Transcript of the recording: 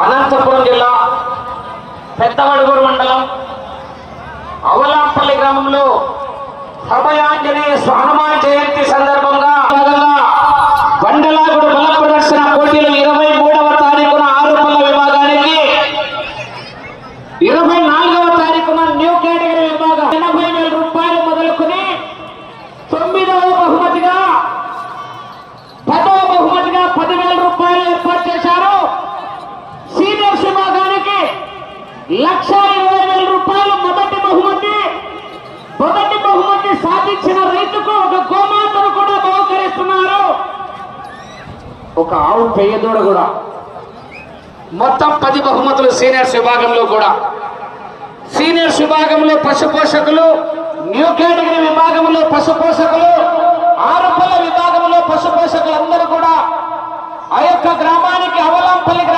అనంతపురం జిల్లా పెద్దవడుగురు మండలం అవలాంపల్లి గ్రామంలో అభయాంజనేయ హనుమాన్ జయంతి సందర్భంగా భాగంగా బండలాగుడు బల ప్రదర్శన పోటీలు ఇరవై మూడవ తారీఖున ఆరు పల్ల విభాగానికి ఇరవై నాలుగవ తారీఖున న్యూ కేటగిరీ విభాగం ఎనభై వేల రూపాయలు మొదలుకుని తొమ్మిదవ లక్ష ఇరవై వేల రూపాయలు మొదటి బహుమతి. మొదటి బహుమతి సాధించిన రైతుకు ఒక గోమాతను కూడా బహుకరిస్తున్నారు. ఒక ఆవు పెయ్యదూడ కూడా. మొత్తం పది బహుమతులు సీనియర్స్ విభాగంలో కూడా. సీనియర్స్ విభాగంలో పశు పోషకులు న్యూ కేటగిరీ విభాగంలో పశు పోషకులు ఆరుపల్ల విభాగంలో పశు పోషకులు అందరూ కూడా. ఆ యొక్క గ్రామానికి అవలంపల్లి గ్రామానికి